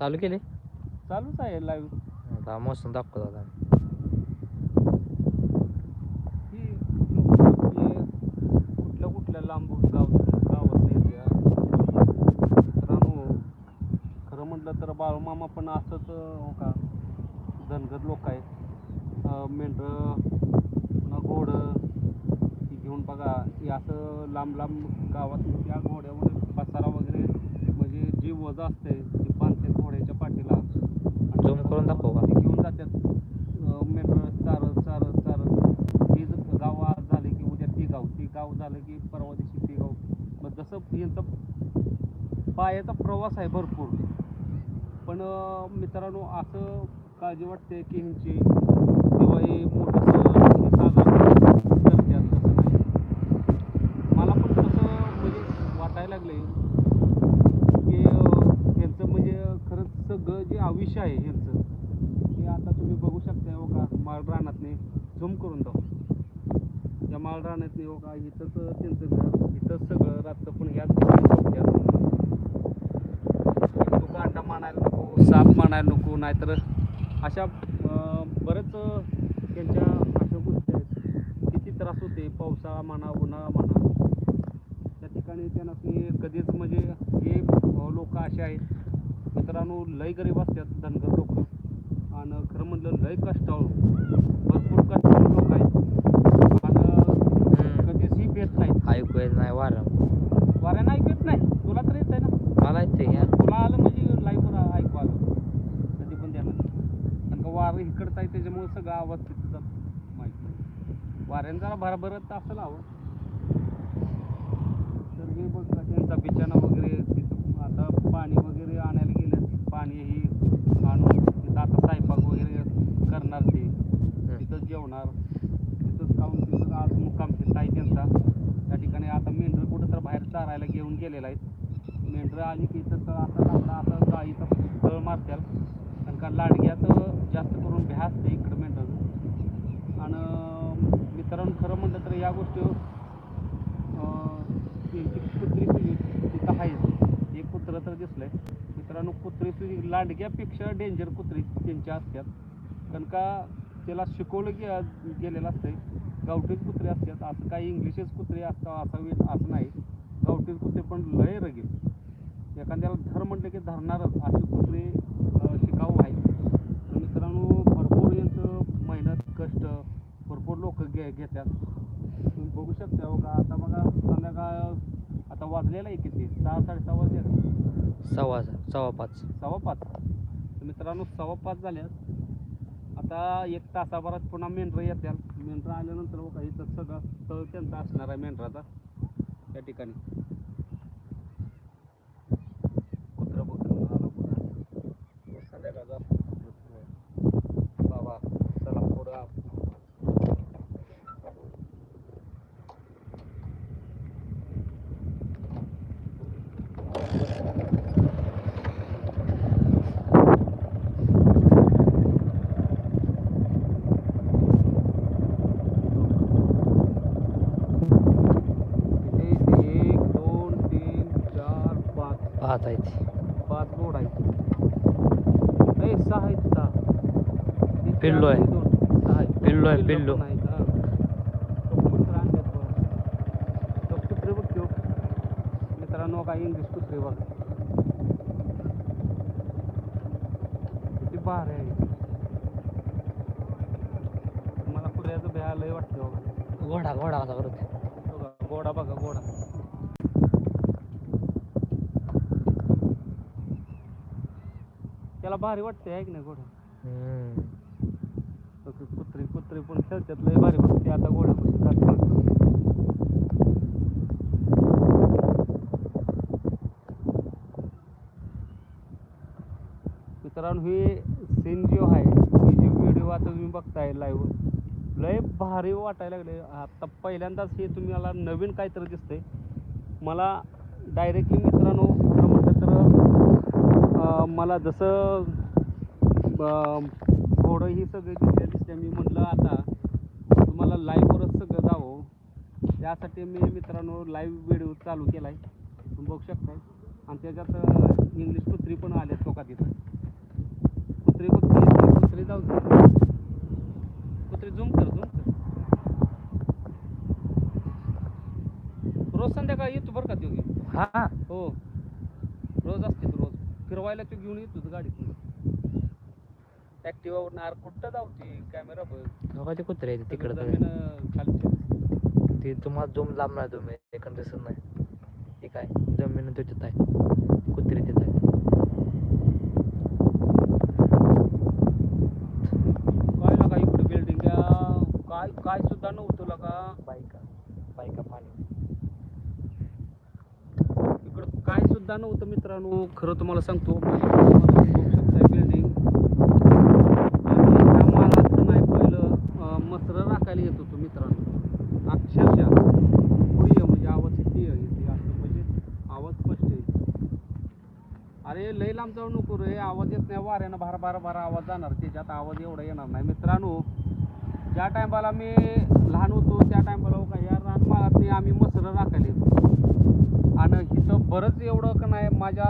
चालू केले? चालूच आहे लाईव्ह आता मोसम दाखवत आता. ही लोकं आपले कुठल्या कुठल्या लांब गाव गावात येत्या मित्रांनो खरं म्हटलं तर बाळूमामा पण असंच हो का? धनगर लोक आहेत. अं, मेंढरं पुन्हा घोडं ही घेऊन बघा हे असं लांब लांब गावात त्या घोड्यावर पसारा वगैरे म्हणजे जी वजा असते ती करून दाखवू का? ते घेऊन जातात मेट्रो मेंढरं चारत चारत चारत ती जर गाव आज झाले की उद्या ते गाव. ती गाव झालं की परवा दिवशी ते गाव. मग जसं यांचा पायाचा प्रवास आहे भरपूर. पण मित्रांनो असं काळजी वाटते की ह्यांची दिवाळी मोठं हे करतात मला पण तसं म्हणजे वाटायला लागले की यांचं म्हणजे खरंच सगळं जे आयुष्य आहे ह्यांचं आता तुम्ही बघू शकता हो का माळरानातने झूम करून जाऊ. या माळरानातने हो का इथंच त्यांचं घर इथंच सगळं रात्र पण ह्याच ठिकाणी अंडा गांडा मानायला नको साप मानायला नको नाहीतर अशा बरेच त्यांच्या अशा गोष्टी आहेत. किती त्रास होते पावसाळा म्हणा उन्हाळा म्हणा. त्या ठिकाणी त्यांना कधीच म्हणजे हे लोक असे आहेत. मित्रांनो लय गरीब असतात धनगर लोक. आणि खरं म्हणलं लय कष्टाळू भरपूर कष्टाळू लोक आहेत आणि कधीच ही भेट नाही. ऐकू येत नाही वारं. वाऱ्यानं ऐकू येत नाही. तुला तर येत आहे ना. मला येते तुला आलं म्हणजे लाईव्हवर ऐकू आलं. कधी पण द्या कारण का वारं इकडचं आहे त्याच्यामुळे सगळा आवाज तिथं माहिती वाऱ्यानं जरा भरभरत असं लावं तर हे बघ का त्यांचा बिछाना वगैरे तिथं आता पाणी वगैरे आणायला गेले पाणी ही आणून तिथं आता स्वयंपाक वगैरे करणार ते तिथंच जेवणार तिथंच खाऊन तिथं आज मुक्काम तिथं आहे त्यांचा त्या ठिकाणी आता मेंढरं कुठं तर बाहेर चारायला घेऊन गेलेला आहे मेंढरं आली की इथं असं असा असं गाईचं तळ मारत्याल. कारण का लाडग्याचं जास्त करून भ्या असते इकडं मेंढरं. आणि मित्रांनो खरं म्हटलं तर या गोष्टी कुत्री तिथं आहेच एक कुत्रं तर दिसलं आहे मित्रांनो कुत्री सुई लांडग्यापेक्षा डेंजर कुत्री त्यांच्या असतात कारण का त्याला शिकवलं गे गेलेलं असतंय. गावठीच कुत्रे असतात असं काही इंग्लिशच कुत्रे असतात असावी असं नाही. गावठीच कुत्रे पण लय रगेल एखाद्याला धर म्हटलं की धरणारच असे कुत्रे शिकाऊ आहेत तर मित्रांनो भरपूर यांचं मेहनत कष्ट भरपूर लोक घे घेतात. तुम्ही बघू शकता हो का आता बघा संध्याकाळ आता वाजलेला आहे किती? सहा साडेसहा वाजले. सव्वा सव्वा पाच. सव्वा पाच. तर मित्रांनो सव्वा पाच झाल्यात आता एक तासाभरात पुन्हा मेंढरं येतात मेंढरं आल्यानंतर बघा इथं सगळं तळ त्यांचा असणार आहे मेंढराचा. या ठिकाणी कुत्रं बघून आलं बघा. संध्याकाळचा कुत्रं सुरू आहे. बाबा चला पुढं आप- इथे इथे एक दोन तीन चार पाच पाहत आहे ते पाच आहेत. ए सहा आहेत सहा. पिल्लू आहे. आहेत. पिल्लू आहे, पिल्लं आहेत, कुत्रा आणल्यात बघा. तो कुत्रे बघ त्यो. मित्रांनो इंग्लिश कुत्रे बघ. किती आहे. मला कुत्र्याचं भ्या लय वाटतं घोडा घोडा घोडा बघा घोडा. त्याला भारी वाटते आहे की नाही घोडा कुत्री कुत्री पण खेळतात लय भारी वाटते आता घोड्या मित्रांनो ही सीन जो आहे ही जी व्हिडिओ आता तुम्ही बघताय लाईव्ह लय भारी वाटायला लागले आता पहिल्यांदाच हे तुम्ही मला नवीन काहीतरी दिसतंय. मला डायरेक्टली मित्रांनो खरं म्हटलं तर मला जसं घोडं ही सगळी दिसल्या दिसल्या मी म्हटलं आता तुम्हाला लाईव्हवरच सगळं जावं त्यासाठी मी मित्रांनो लाईव्ह व्हिडिओ चालू केला आहे तुम्ही बघू शकताय. आणि त्याच्यात इंग्लिश कुत्री पण आल्यात तो का तिथं. कुत्री कुत्री कुत्री जाऊ. कुत्री झूम कर झूम कर. रोज संध्याकाळी येतो बरं का घेऊन? हा. हो. रोज असते. फिरवायला तो घेऊन येतो गाडीत ॲक्टिवावर नार कुठं धावते कॅमेरा बघ. ते कुत्रे आहेत तिकडं खालची. ते तुम्हाला झूम लांबणार तुम्ही एखाद दिसत नाही. ते काय जमीन त्याच्यात आहे कुत्रे तिथं आहे काय लागा इकडे बिल्डिंग काय काय सुद्धा नव्हतं लागा बायका बायका पाणी इकडं काय नव्हतं मित्रांनो. खरं तुम्हाला सांगतो बिल्डिंग ह्या नाही पहिलं मसरं राखायला येत होतो मित्रांनो. अक्षरशः. पुढे म्हणजे आवाज किती आहे इथे असं म्हणजे आवाज स्पष्ट आहे. अरे लई लांब जाऊ नको रे. आवाज येत नाही. वाऱ्यानं भार भार भार आवाज जाणार. त्याच्यात आवाज एवढा येणार नाही. मित्रांनो ज्या टायमाला मी लहान होतो त्या टायमाला हो का या रानमाळात आम्ही मसरं राखायला येतो आणि हिथं बरंच एवढं का नाही माझ्या